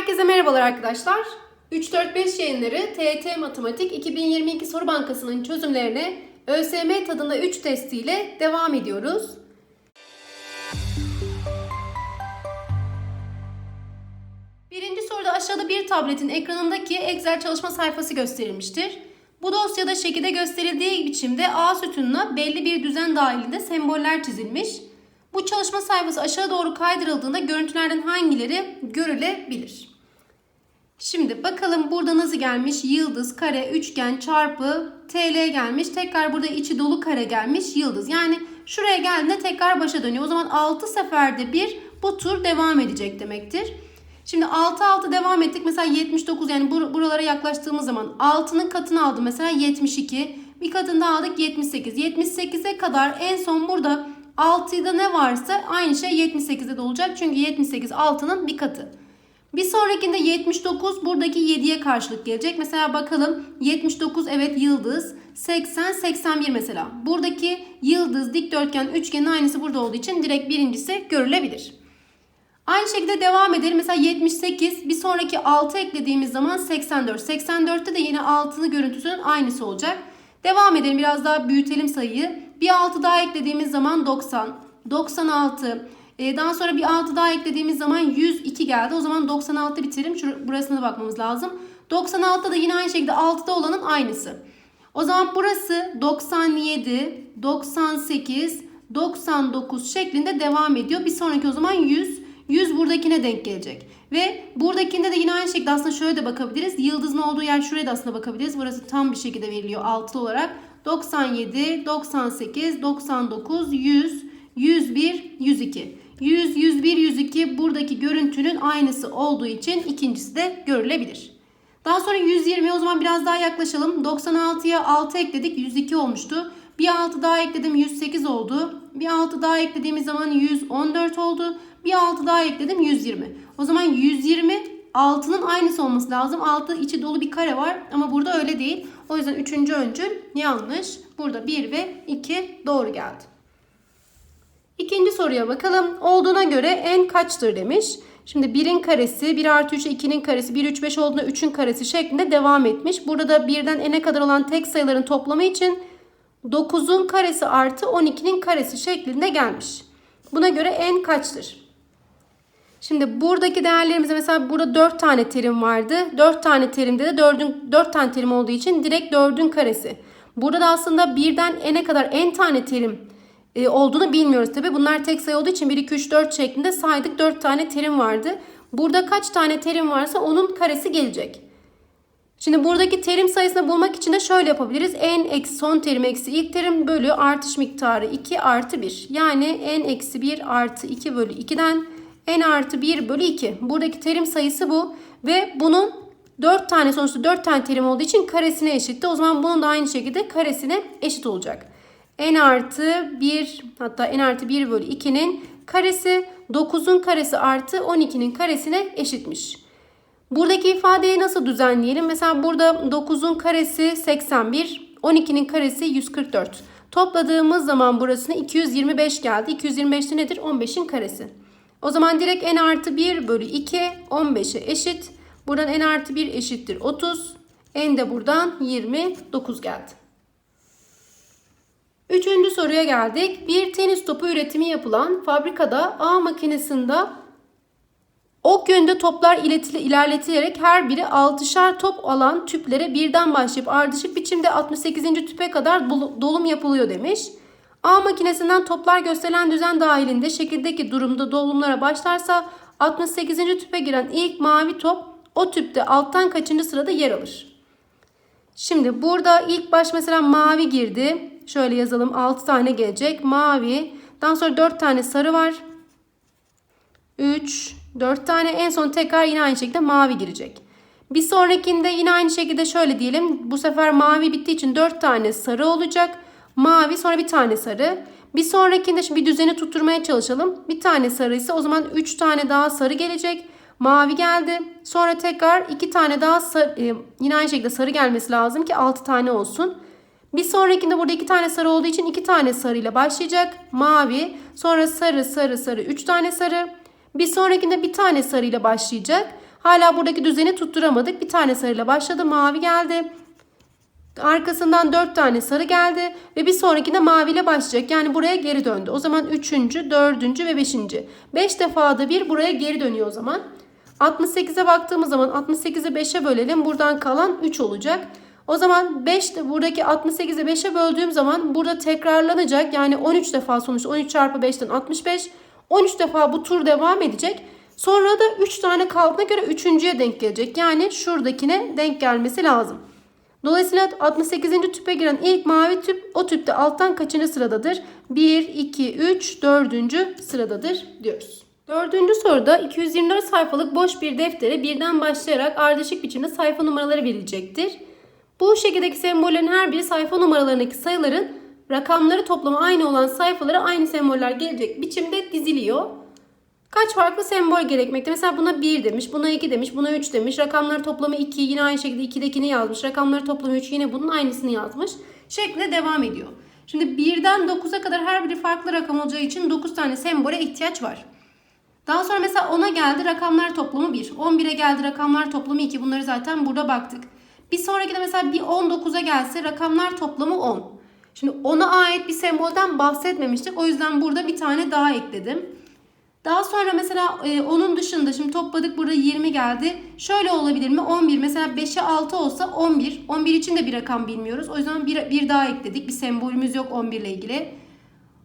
Herkese merhabalar arkadaşlar. 3-4-5 yayınları TET Matematik 2022 Soru Bankası'nın çözümlerine ÖSYM tadında 3 testiyle devam ediyoruz. Birinci soruda aşağıda bir tabletin ekranındaki Excel çalışma sayfası gösterilmiştir. Bu dosyada şekilde gösterildiği biçimde A sütununa belli bir düzen dahilinde semboller çizilmiş. Bu çalışma sayfası aşağı doğru kaydırıldığında görüntülerden hangileri görülebilir? Şimdi bakalım burada nasıl gelmiş? Yıldız, kare, üçgen, çarpı, TL gelmiş. Tekrar burada içi dolu kare gelmiş. Yıldız. Yani şuraya geldiğinde tekrar başa dönüyor. O zaman 6 seferde bir bu tur devam edecek demektir. Şimdi 6 6 devam ettik. Mesela 79 yani bur- buralara yaklaştığımız zaman 6'nın katını aldım. Mesela 72. Bir katını daha aldık 78. 78'e kadar en son burada 6'da ne varsa aynı şey 78'de de olacak. Çünkü 78 6'nın bir katı. Bir sonrakinde 79 buradaki 7'ye karşılık gelecek. Mesela bakalım 79 evet yıldız. 80 81 mesela. Buradaki yıldız, dikdörtgen, üçgenin aynısı burada olduğu için direkt birincisi görülebilir. Aynı şekilde devam edelim. Mesela 78 bir sonraki 6 eklediğimiz zaman 84. 84'te de yine 6'lı görüntüsünün aynısı olacak. Devam edelim biraz daha büyütelim sayıyı. Bir 6 daha eklediğimiz zaman 90, 96. Ee, daha sonra bir 6 daha eklediğimiz zaman 102 geldi. O zaman 96 bitirelim. Şur burasına da bakmamız lazım. 96'da da yine aynı şekilde 6'da olanın aynısı. O zaman burası 97, 98, 99 şeklinde devam ediyor. Bir sonraki o zaman 100. 100 buradakine denk gelecek. Ve buradakinde de yine aynı şekilde aslında şöyle de bakabiliriz. Yıldızın olduğu yer şuraya da aslında bakabiliriz. Burası tam bir şekilde veriliyor altılı olarak. 97, 98, 99, 100, 101, 102. 100, 101, 102 buradaki görüntünün aynısı olduğu için ikincisi de görülebilir. Daha sonra 120 o zaman biraz daha yaklaşalım. 96'ya 6 ekledik 102 olmuştu. Bir 6 daha ekledim 108 oldu. Bir 6 daha eklediğimiz zaman 114 oldu. Bir 6 daha ekledim 120. O zaman 120 6'nın aynısı olması lazım. 6 içi dolu bir kare var ama burada öyle değil. O yüzden 3. öncül yanlış. Burada 1 ve 2 doğru geldi. İkinci soruya bakalım. Olduğuna göre n kaçtır demiş. Şimdi 1'in karesi 1 artı 3 2'nin karesi 1 3 5 olduğunda 3'ün karesi şeklinde devam etmiş. Burada da 1'den n'e kadar olan tek sayıların toplamı için 9'un karesi artı 12'nin karesi şeklinde gelmiş. Buna göre n kaçtır? Şimdi buradaki değerlerimize mesela burada 4 tane terim vardı. 4 tane terimde de 4'ün 4 tane terim olduğu için direkt 4'ün karesi. Burada da aslında 1'den n'e kadar n tane terim e, olduğunu bilmiyoruz tabi. Bunlar tek sayı olduğu için 1, 2, 3, 4 şeklinde saydık 4 tane terim vardı. Burada kaç tane terim varsa onun karesi gelecek. Şimdi buradaki terim sayısını bulmak için de şöyle yapabiliriz. n eksi son terim eksi ilk terim bölü artış miktarı 2 artı 1. Yani n eksi 1 artı 2 bölü 2'den n artı 1 bölü 2. Buradaki terim sayısı bu. Ve bunun 4 tane sonuçta 4 tane terim olduğu için karesine eşitti. O zaman bunun da aynı şekilde karesine eşit olacak. N artı 1 hatta n artı 1 bölü 2'nin karesi 9'un karesi artı 12'nin karesine eşitmiş. Buradaki ifadeyi nasıl düzenleyelim? Mesela burada 9'un karesi 81, 12'nin karesi 144. Topladığımız zaman burasına 225 geldi. 225 de nedir? 15'in karesi. O zaman direkt n artı 1 bölü 2 15'e eşit. Buradan n artı 1 eşittir 30. n de buradan 29 geldi. Soruya geldik. Bir tenis topu üretimi yapılan fabrikada A makinesinde Ok yönünde toplar ilerletilerek her biri 6'şar top alan tüplere birden başlayıp ardışık biçimde 68. tüpe kadar dolum yapılıyor demiş. A makinesinden toplar gösterilen düzen dahilinde şekildeki durumda dolumlara başlarsa 68. tüpe giren ilk mavi top o tüpte alttan kaçıncı sırada yer alır? Şimdi burada ilk baş mesela mavi girdi. Şöyle yazalım 6 tane gelecek. Mavi. Daha sonra 4 tane sarı var. 3, 4 tane en son tekrar yine aynı şekilde mavi girecek. Bir sonrakinde yine aynı şekilde şöyle diyelim. Bu sefer mavi bittiği için 4 tane sarı olacak. Mavi sonra bir tane sarı. Bir sonrakinde şimdi bir düzeni tutturmaya çalışalım. Bir tane sarıysa o zaman 3 tane daha sarı gelecek. Mavi geldi. Sonra tekrar 2 tane daha sarı, e, yine aynı şekilde sarı gelmesi lazım ki 6 tane olsun. Bir sonrakinde burada 2 tane sarı olduğu için 2 tane sarıyla başlayacak. Mavi, sonra sarı, sarı, sarı, 3 tane sarı. Bir sonrakinde bir tane sarıyla başlayacak. Hala buradaki düzeni tutturamadık. Bir tane sarıyla başladı. Mavi geldi. Arkasından 4 tane sarı geldi ve bir sonrakinde maviyle başlayacak. Yani buraya geri döndü. O zaman 3. 4. ve 5. 5 defa da bir buraya geri dönüyor o zaman. 68'e baktığımız zaman 68'i 5'e bölelim. Buradan kalan 3 olacak. O zaman 5 de buradaki 68'i 5'e böldüğüm zaman burada tekrarlanacak. Yani 13 defa sonuçta 13 çarpı 5'ten 65. 13 defa bu tur devam edecek. Sonra da 3 tane kaldığına göre 3.ye denk gelecek. Yani şuradakine denk gelmesi lazım. Dolayısıyla 68. tüpe giren ilk mavi tüp o tüpte alttan kaçıncı sıradadır? 1, 2, 3, 4. sıradadır diyoruz. Dördüncü soruda 224 sayfalık boş bir deftere birden başlayarak ardışık biçimde sayfa numaraları verilecektir. Bu şekildeki sembollerin her biri sayfa numaralarındaki sayıların rakamları toplamı aynı olan sayfalara aynı semboller gelecek biçimde diziliyor. Kaç farklı sembol gerekmekte? Mesela buna 1 demiş, buna 2 demiş, buna 3 demiş. Rakamları toplamı 2, yine aynı şekilde 2'dekini yazmış. Rakamları toplamı 3, yine bunun aynısını yazmış. Şeklinde devam ediyor. Şimdi 1'den 9'a kadar her biri farklı rakam olacağı için 9 tane sembole ihtiyaç var. Daha sonra mesela 10'a geldi rakamlar toplamı 1. 11'e geldi rakamlar toplamı 2. Bunları zaten burada baktık. Bir sonraki de mesela bir 19'a gelse rakamlar toplamı 10. Şimdi 10'a ait bir sembolden bahsetmemiştik. O yüzden burada bir tane daha ekledim. Daha sonra mesela e, onun dışında şimdi topladık burada 20 geldi. Şöyle olabilir mi? 11 mesela 5'e 6 olsa 11. 11 için de bir rakam bilmiyoruz. O yüzden bir, bir daha ekledik. Bir sembolümüz yok 11 ile ilgili.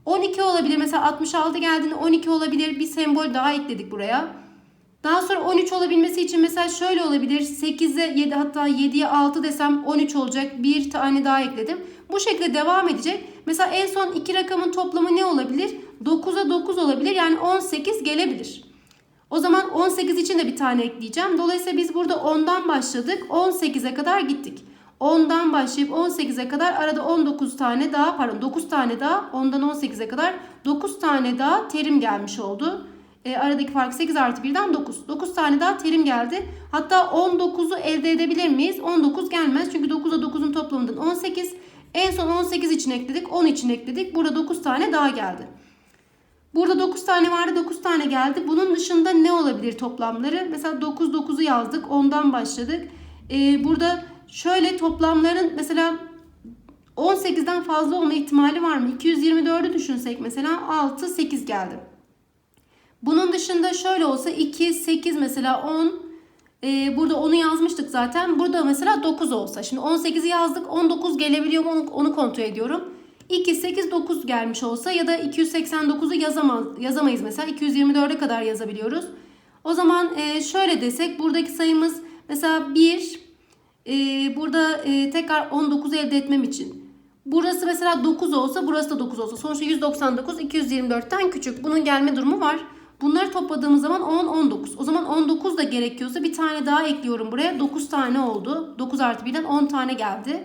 12 olabilir. Mesela 66 geldiğinde 12 olabilir. Bir sembol daha ekledik buraya. Daha sonra 13 olabilmesi için mesela şöyle olabilir. 8'e 7 hatta 7'ye 6 desem 13 olacak. Bir tane daha ekledim. Bu şekilde devam edecek. Mesela en son iki rakamın toplamı ne olabilir? 9'a 9 olabilir. Yani 18 gelebilir. O zaman 18 için de bir tane ekleyeceğim. Dolayısıyla biz burada 10'dan başladık. 18'e kadar gittik. 10'dan başlayıp 18'e kadar arada 19 tane daha pardon 9 tane daha 10'dan 18'e kadar 9 tane daha terim gelmiş oldu. E, aradaki fark 8 artı 1'den 9. 9 tane daha terim geldi. Hatta 19'u elde edebilir miyiz? 19 gelmez. Çünkü 9 ile 9'un toplamından 18. En son 18 için ekledik. 10 için ekledik. Burada 9 tane daha geldi. Burada 9 tane vardı 9 tane geldi. Bunun dışında ne olabilir toplamları? Mesela 9 9'u yazdık. 10'dan başladık. Ee, burada şöyle toplamların mesela 18'den fazla olma ihtimali var mı? 224'ü düşünsek mesela 6 8 geldi. Bunun dışında şöyle olsa 2 8 mesela 10 ee, burada 10'u yazmıştık zaten. Burada mesela 9 olsa. Şimdi 18'i yazdık. 19 gelebiliyor mu onu, onu kontrol ediyorum. 2, 8, 9 gelmiş olsa ya da 289'u yazamaz, yazamayız mesela. 224'e kadar yazabiliyoruz. O zaman e, şöyle desek buradaki sayımız mesela 1 e, burada e, tekrar 19 elde etmem için. Burası mesela 9 olsa burası da 9 olsa. Sonuçta 199 224'ten küçük. Bunun gelme durumu var. Bunları topladığımız zaman 10, 19. O zaman 19 da gerekiyorsa bir tane daha ekliyorum buraya. 9 tane oldu. 9 artı 1'den 10 tane geldi.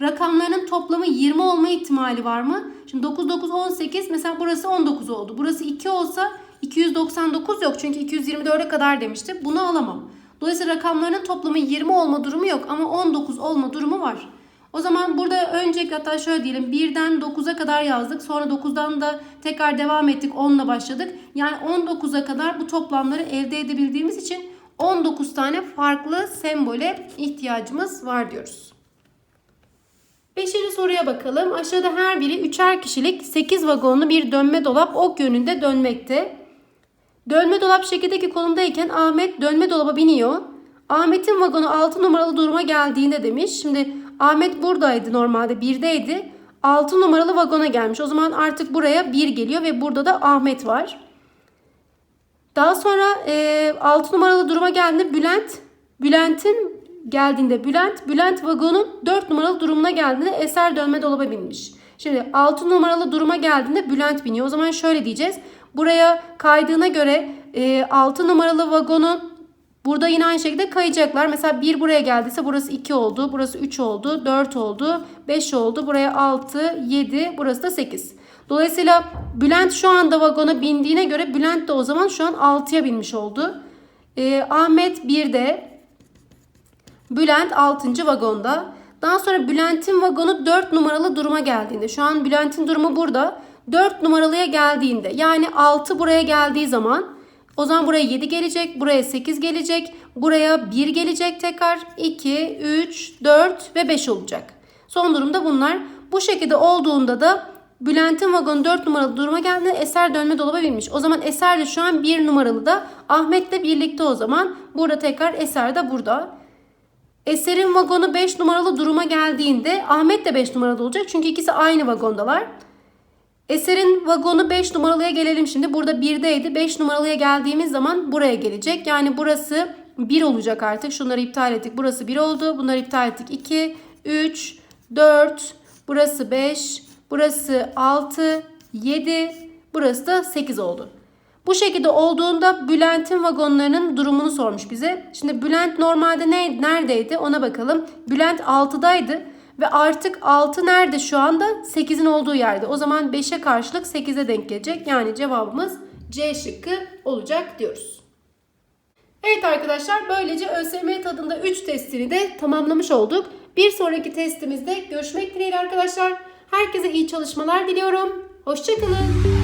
Rakamlarının toplamı 20 olma ihtimali var mı? Şimdi 9, 9, 18 mesela burası 19 oldu. Burası 2 olsa 299 yok. Çünkü 224'e kadar demişti. Bunu alamam. Dolayısıyla rakamlarının toplamı 20 olma durumu yok. Ama 19 olma durumu var. O zaman burada önce hatta şöyle diyelim 1'den 9'a kadar yazdık. Sonra 9'dan da tekrar devam ettik 10 ile başladık. Yani 19'a kadar bu toplamları elde edebildiğimiz için 19 tane farklı sembole ihtiyacımız var diyoruz. Beşinci soruya bakalım. Aşağıda her biri üçer kişilik 8 vagonlu bir dönme dolap ok yönünde dönmekte. Dönme dolap şekildeki konumdayken Ahmet dönme dolaba biniyor. Ahmet'in vagonu 6 numaralı duruma geldiğinde demiş. Şimdi Ahmet buradaydı normalde 1'deydi. 6 numaralı vagona gelmiş. O zaman artık buraya 1 geliyor ve burada da Ahmet var. Daha sonra e, 6 numaralı duruma geldiğinde Bülent, Bülent'in geldiğinde Bülent, Bülent vagonun 4 numaralı durumuna geldiğinde Eser dönme dolaba binmiş. Şimdi 6 numaralı duruma geldiğinde Bülent biniyor. O zaman şöyle diyeceğiz. Buraya kaydığına göre e, 6 numaralı vagonun Burada yine aynı şekilde kayacaklar. Mesela 1 buraya geldiyse burası 2 oldu. Burası 3 oldu. 4 oldu. 5 oldu. Buraya 6, 7. Burası da 8. Dolayısıyla Bülent şu anda vagona bindiğine göre Bülent de o zaman şu an 6'ya binmiş oldu. Ee, Ahmet 1'de. Bülent 6. vagonda. Daha sonra Bülent'in vagonu 4 numaralı duruma geldiğinde. Şu an Bülent'in durumu burada. 4 numaralıya geldiğinde yani 6 buraya geldiği zaman O zaman buraya 7 gelecek, buraya 8 gelecek, buraya 1 gelecek tekrar. 2, 3, 4 ve 5 olacak. Son durumda bunlar. Bu şekilde olduğunda da Bülent'in vagonu 4 numaralı duruma geldiğinde Eser dönme dolaba binmiş. O zaman Eser de şu an 1 numaralı da Ahmet'le birlikte o zaman. Burada tekrar Eser de burada. Eser'in vagonu 5 numaralı duruma geldiğinde Ahmet de 5 numaralı olacak. Çünkü ikisi aynı vagondalar. Eser'in vagonu 5 numaralıya gelelim şimdi. Burada 1'deydi. 5 numaralıya geldiğimiz zaman buraya gelecek. Yani burası 1 olacak artık. Şunları iptal ettik. Burası 1 oldu. Bunları iptal ettik. 2, 3, 4, burası 5, burası 6, 7, burası da 8 oldu. Bu şekilde olduğunda Bülent'in vagonlarının durumunu sormuş bize. Şimdi Bülent normalde ne, neredeydi ona bakalım. Bülent 6'daydı ve artık 6 nerede şu anda? 8'in olduğu yerde. O zaman 5'e karşılık 8'e denk gelecek. Yani cevabımız C şıkkı olacak diyoruz. Evet arkadaşlar böylece ÖSYM tadında 3 testini de tamamlamış olduk. Bir sonraki testimizde görüşmek dileğiyle arkadaşlar. Herkese iyi çalışmalar diliyorum. Hoşçakalın.